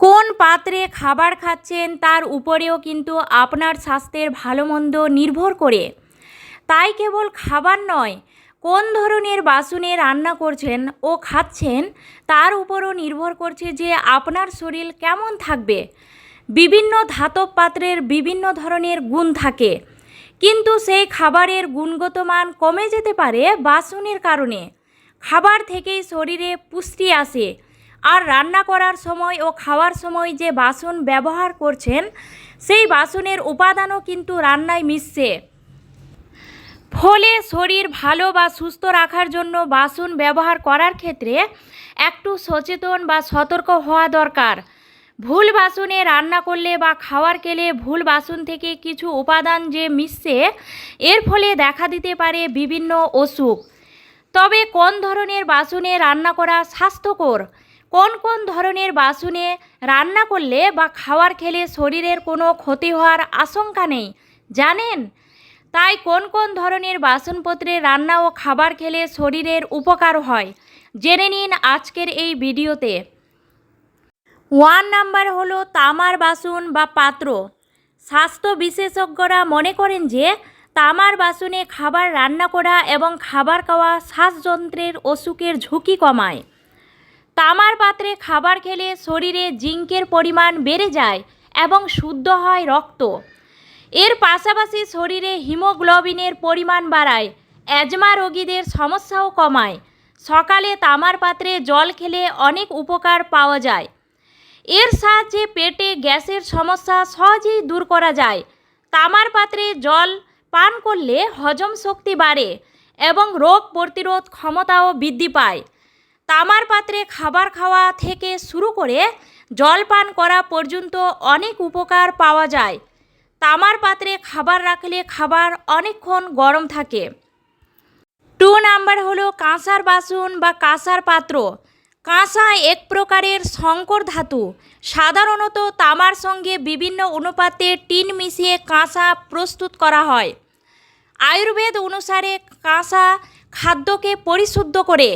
কোন পাত্রে খাবার খাচ্ছেন তার উপরেও কিন্তু আপনার স্বাস্থ্যের ভালো মন্দ নির্ভর করে। তাই কেবল খাবার নয়, কোন ধরনের বাসনে রান্না করছেন ও খাচ্ছেন তার উপরও নির্ভর করছে যে আপনার শরীর কেমন থাকবে। বিভিন্ন ধাতব পাত্রের বিভিন্ন ধরনের গুণ থাকে, কিন্তু সেই খাবারের গুণগত মান কমে যেতে পারে বাসনের কারণে। খাবার থেকেই শরীরে পুষ্টি আসে আর রান্না করার সময় ও খাওয়ার সময় যে বাসন ব্যবহার করছেন, সেই বাসনের উপাদানও কিন্তু রান্নায় মিশছে। ফলে শরীর ভালো বা সুস্থ রাখার জন্য বাসন ব্যবহার করার ক্ষেত্রে একটু সচেতন বা সতর্ক হওয়া দরকার। ভুল বাসনে রান্না করলে বা খাওয়ার খেলে ভুল বাসন থেকে কিছু উপাদান যে মিশছে, এর ফলে দেখা দিতে পারে বিভিন্ন অসুখ। তবে কোন ধরনের বাসনে রান্না করা স্বাস্থ্যকর? কোন কোন ধরনের বাসনে রান্না করলে বা খাওয়ার খেলে শরীরের কোনো ক্ষতি হওয়ার আশঙ্কা নেই? জানেন? তাই কোন কোন ধরনের বাসনপত্রে রান্না ও খাবার খেলে শরীরের উপকার হয়? জেনে নিন আজকের এই ভিডিওতে। ওয়ান নাম্বার হলো তামার বাসন বা পাত্র। স্বাস্থ্য বিশেষজ্ঞরা মনে করেন যে, তামার বাসনে খাবার রান্না করা এবং খাবার খাওয়া শ্বাসযন্ত্রের অসুখের ঝুঁকি কমায়। তামার পাত্রে খাবার খেলে শরীরে জিঙ্কের পরিমাণ বেড়ে যায় এবং শুদ্ধ হয় রক্ত। এর পাশাপাশি শরীরে হিমোগ্লোবিনের পরিমাণ বাড়ায় অ্যাজমা রোগীদের সমস্যাও কমায়। সকালে তামার পাত্রে জল খেলে অনেক উপকার পাওয়া যায়। এর সাহায্যে পেটে গ্যাসের সমস্যা সহজেই দূর করা যায়। তামার পাত্রে জল পান করলে হজম শক্তি বাড়ে এবং রোগ প্রতিরোধ ক্ষমতাও বৃদ্ধি পায়। তামার পাত্রে খাবার খাওয়া থেকে শুরু করে জল পান করা পর্যন্ত অনেক উপকার পাওয়া যায়। তামার পাত্রে খাবার রাখলে খাবার অনেকক্ষণ গরম থাকে। টু নাম্বার হলো কাঁসার বাসন বা কাঁসার পাত্র। কাঁসা এক প্রকারের সংকর ধাতু। সাধারণত তামার সঙ্গে বিভিন্ন অনুপাতে টিন মিশিয়ে কাঁসা প্রস্তুত করা হয়। আয়ুর্বেদ অনুসারে কাঁসা খাদ্যকে পরিশুদ্ধ করে।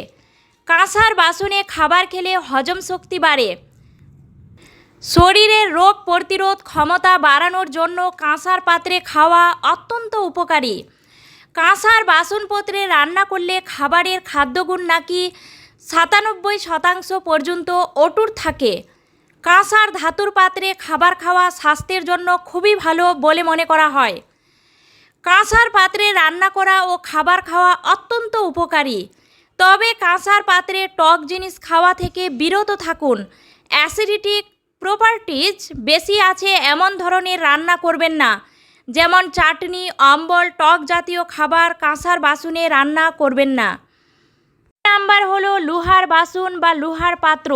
কাঁসার বাসনে খাবার খেলে হজম শক্তি বাড়ে। শরীরের রোগ প্রতিরোধ ক্ষমতা বাড়ানোর জন্য কাঁসার পাত্রে খাওয়া অত্যন্ত উপকারী। কাঁসার বাসনপত্রে রান্না করলে খাবারের খাদ্যগুণ নাকি সাতানব্বই শতাংশ পর্যন্ত অটুট থাকে। কাঁসার ধাতুর পাত্রে খাবার খাওয়া স্বাস্থ্যের জন্য খুবই ভালো বলে মনে করা হয়। কাঁসার পাত্রে রান্না করা ও খাবার খাওয়া অত্যন্ত উপকারী। তবে কাঁসার পাত্রে টক জিনিস খাওয়া থেকে বিরত থাকুন। অ্যাসিডিটিক প্রপার্টিজ বেশি আছে এমন ধরনের রান্না করবেন না। যেমন চাটনি, অম্বল, টক জাতীয় খাবার, কাঁসার বাসনে রান্না করবেন না। নাম্বার হলো লোহার বাসন বা লোহার পাত্র।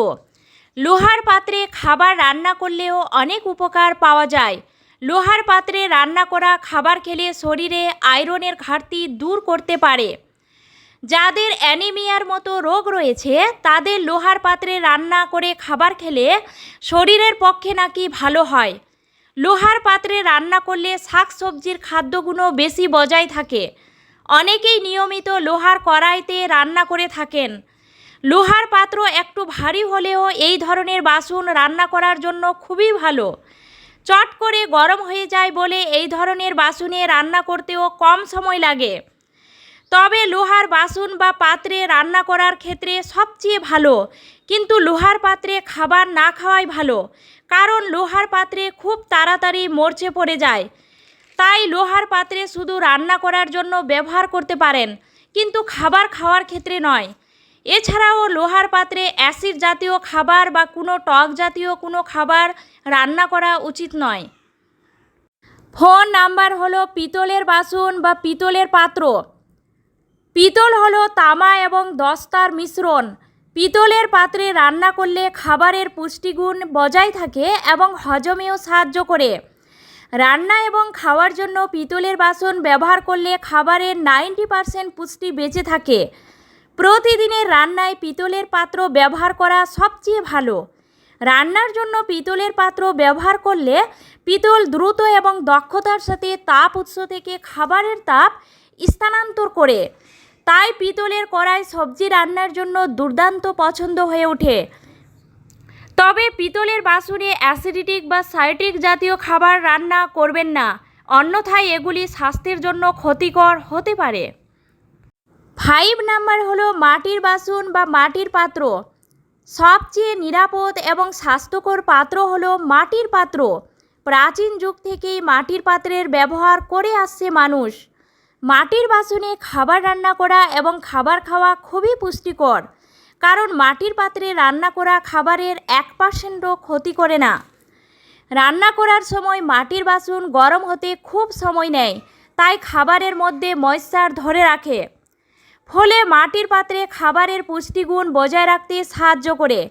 লোহার পাত্রে খাবার রান্না করলেও অনেক উপকার পাওয়া যায়। লোহার পাত্রে রান্না করা খাবার খেলে শরীরে আয়রনের ঘাটতি দূর করতে পারে। যাদের অ্যানিমিয়ার মতো রোগ রয়েছে, তাদের লোহার পাত্রে রান্না করে খাবার খেলে শরীরের পক্ষে নাকি ভালো হয়। লোহার পাত্রে রান্না করলে শাক সবজির খাদ্যগুণ বেশি বজায় থাকে। অনেকেই নিয়মিত লোহার কড়াইতে রান্না করে থাকেন। লোহার পাত্র একটু ভারী হলেও এই ধরনের বাসন রান্না করার জন্য খুবই ভালো। চট করে গরম হয়ে যায় বলে এই ধরনের বাসনে রান্না করতেও কম সময় লাগে। তবে লোহার বাসন বা পাত্রে রান্না করার ক্ষেত্রে সবচেয়ে ভালো। কিন্তু লোহার পাত্রে খাবার না খাওয়াই ভালো। কারণ লোহার পাত্রে খুব তাড়াতাড়ি মরচে পড়ে যায়। তাই লোহার পাত্রে শুধু রান্না করার জন্য ব্যবহার করতে পারেন, কিন্তু খাবার খাওয়ার ক্ষেত্রে নয়। এছাড়াও লোহার পাত্রে অ্যাসিড জাতীয় খাবার বা কোনো টক জাতীয় কোনো খাবার রান্না করা উচিত নয়। ফোন নাম্বার হলো পিতলের বাসন বা পিতলের পাত্র। পিতল হলো তামা এবং দস্তার মিশ্রণ। পিতলের পাত্রে রান্না করলে খাবারের পুষ্টিগুণ বজায় থাকে এবং হজমেও সাহায্য করে। রান্না এবং খাওয়ার জন্য পিতলের বাসন ব্যবহার করলে খাবারের নাইনটি পারসেন্ট পুষ্টি বেঁচে থাকে। প্রতিদিনের রান্নায় পিতলের পাত্র ব্যবহার করা সবচেয়ে ভালো। রান্নার জন্য পিতলের পাত্র ব্যবহার করলে পিতল দ্রুত এবং দক্ষতার সাথে তাপ উৎস থেকে খাবারের তাপ স্থানান্তর করে। তাই পিতলের কড়াই সবজি রান্নার জন্য দুর্দান্ত পছন্দ হয়ে ওঠে। তবে পিতলের বাসনে অ্যাসিডিটিক বা সাইট্রিক জাতীয় খাবার রান্না করবেন না, অন্যথায় এগুলি স্বাস্থ্যের জন্য ক্ষতিকর হতে পারে। ফাইভ নাম্বার হলো মাটির বাসন বা মাটির পাত্র। সবচেয়ে নিরাপদ এবং স্বাস্থ্যকর পাত্র হলো মাটির পাত্র। প্রাচীন যুগ থেকেই মাটির পাত্রের ব্যবহার করে আসছে মানুষ। মাটির বাসনে খাবার রান্না করা এবং খাবার খাওয়া খুবই পুষ্টিকর। কারণ মাটির পাত্রে রান্না করা খাবারের এক পার্সেন্টও ক্ষতি করে না। রান্না করার সময় মাটির বাসন গরম হতে খুব সময় নেয়, তাই খাবারের মধ্যে ময়েশ্চার ধরে রাখে। ফলে মাটির পাত্রে খাবারের পুষ্টিগুণ বজায় রাখতে সাহায্য করে।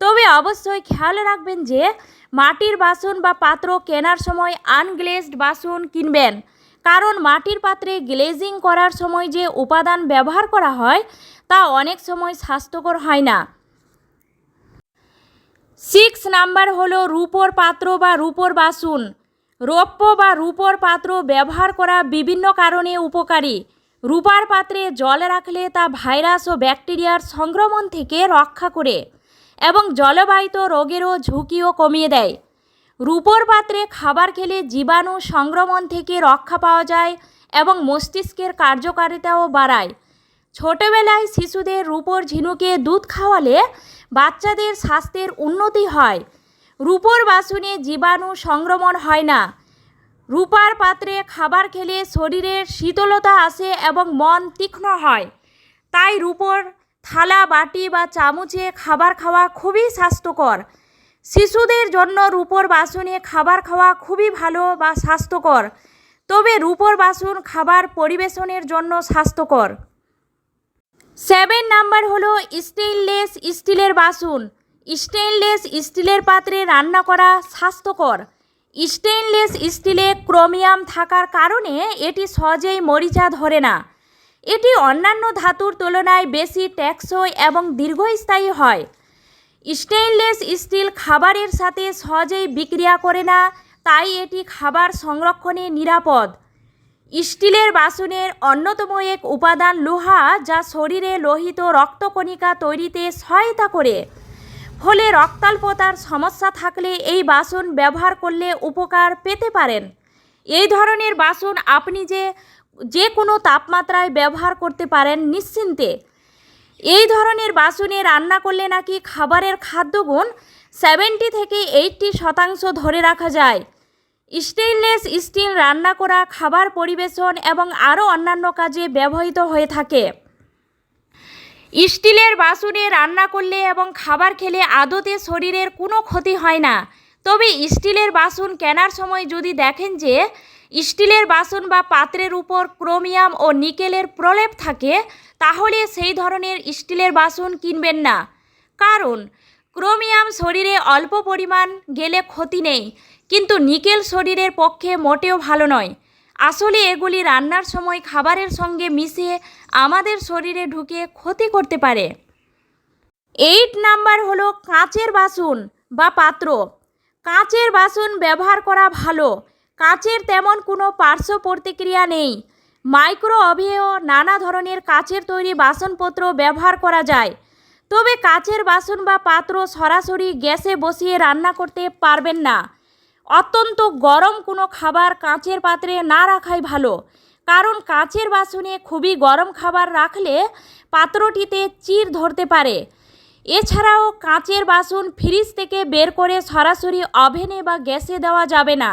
তবে অবশ্যই খেয়াল রাখবেন যে, মাটির বাসন বা পাত্র কেনার সময় আনগ্লেসড বাসন কিনবেন। কারণ মাটির পাত্রে গ্লেজিং করার সময় যে উপাদান ব্যবহার করা হয়, তা অনেক সময় স্বাস্থ্যকর হয় না। সিক্স নাম্বার হলো রূপোর পাত্র বা রূপোর বাসন। রৌপ্য বা রূপোর পাত্র ব্যবহার করা বিভিন্ন কারণে উপকারী। রূপার পাত্রে জল রাখলে তা ভাইরাস ও ব্যাকটেরিয়ার সংক্রমণ থেকে রক্ষা করে এবং জলবাহিত রোগেরও ঝুঁকিও কমিয়ে দেয়। রূপোর পাত্রে খাবার খেলে জীবাণু সংক্রমণ থেকে রক্ষা পাওয়া যায় এবং মস্তিষ্কের কার্যকারিতাও বাড়ায়। ছোটবেলায় শিশুদের রূপোর ঝিনুকে দুধ খাওয়ালে বাচ্চাদের স্বাস্থ্যের উন্নতি হয়। রূপোর বাসনে জীবাণু সংক্রমণ হয় না। রূপার পাত্রে খাবার খেলে শরীরের শীতলতা আসে এবং মন তীক্ষ্ণ হয়। তাই রূপোর থালা, বাটি বা চামচে খাবার খাওয়া খুবই স্বাস্থ্যকর। শিশুদের জন্য রূপোর বাসনে খাবার খাওয়া খুবই ভালো বা স্বাস্থ্যকর। তবে রূপোর বাসন খাবার পরিবেশনের জন্য স্বাস্থ্যকর। সেভেন নাম্বার হলো স্টেইনলেস স্টিলের বাসন। স্টেইনলেস স্টিলের পাত্রে রান্না করা স্বাস্থ্যকর। স্টেইনলেস স্টিলে ক্রোমিয়াম থাকার কারণে এটি সহজেই মরিচা ধরে না। এটি অন্যান্য ধাতুর তুলনায় বেশি টেকসই এবং দীর্ঘস্থায়ী হয়। স্টেইনলেস স্টিল খাবারের সাথে সহজেই বিক্রিয়া করে না, তাই এটি খাবার সংরক্ষণে নিরাপদ। স্টিলের বাসনের অন্যতম এক উপাদান লোহা, যা শরীরে লোহিত রক্তকণিকা তৈরিতে সহায়তা করে। ফলে রক্তাল্পতার সমস্যা থাকলে এই বাসন ব্যবহার করলে উপকার পেতে পারেন। এই ধরনের বাসন আপনি যে যে কোনো তাপমাত্রায় ব্যবহার করতে পারেন নিশ্চিন্তে। এই ধরনের বাসনে রান্না করলে নাকি খাবারের খাদ্যগুণ সেভেন্টি থেকে এইটটি শতাংশ ধরে রাখা যায়। স্টেইনলেস স্টিল রান্না করা, খাবার পরিবেশন এবং আরও অন্যান্য কাজে ব্যবহৃত হয়ে থাকে। স্টিলের বাসনে রান্না করলে এবং খাবার খেলে আদতে শরীরের কোনো ক্ষতি হয় না। তবে স্টিলের বাসন কেনার সময় যদি দেখেন যে স্টিলের বাসন বা পাত্রের উপর ক্রোমিয়াম ও নিকেলের প্রলেপ থাকে তাহলে সেই ধরনের স্টিলের বাসন কিনবেন না। কারণ, ক্রোমিয়াম শরীরে অল্প পরিমাণ গেলে ক্ষতি নেই, কিন্তু নিকেল শরীরের পক্ষে মোটেও ভালো নয়। আসলে এগুলি রান্নার সময় খাবারের সঙ্গে মিশে আমাদের শরীরে ঢুকে ক্ষতি করতে পারে। এইট নাম্বার হলো কাঁচের বাসন বা পাত্র। কাঁচের বাসন ব্যবহার করা ভালো। কাঁচের তেমন কোনো পার্শ্ব প্রতিক্রিয়া নেই। মাইক্রো অভেও নানা ধরনের কাচের তৈরি বাসনপত্র ব্যবহার করা যায়। তবে কাচের বাসন বা পাত্র সরাসরি গ্যাসে বসিয়ে রান্না করতে পারবেন না। অত্যন্ত গরম কোনো খাবার কাঁচের পাত্রে না রাখাই ভালো। কারণ কাঁচের বাসনে খুবই গরম খাবার রাখলে পাত্রটিতে চির ধরতে পারে। এছাড়াও কাঁচের বাসন ফ্রিজ থেকে বের করে সরাসরি ওভেনে বা গ্যাসে দেওয়া যাবে না।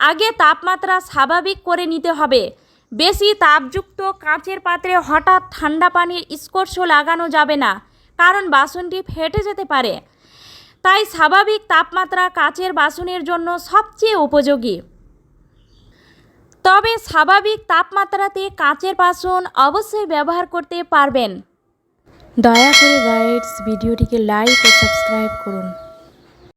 আগে তাপমাত্রা স্বাভাবিক করে নিতে হবে। বেশি তাপযুক্ত কাঁচের পাত্রে হঠাৎ ঠান্ডা পানির স্পর্শ লাগানো যাবে না, কারণ বাসনটি ফেটে যেতে পারে। তাই স্বাভাবিক তাপমাত্রা কাচের বাসনের জন্য সবচেয়ে উপযোগী। তবে স্বাভাবিক তাপমাত্রাতে কাঁচের বাসন অবশ্যই ব্যবহার করতে পারবেন। দয়া করে গাইডস, ভিডিওটিকে লাইক ও সাবস্ক্রাইব করুন।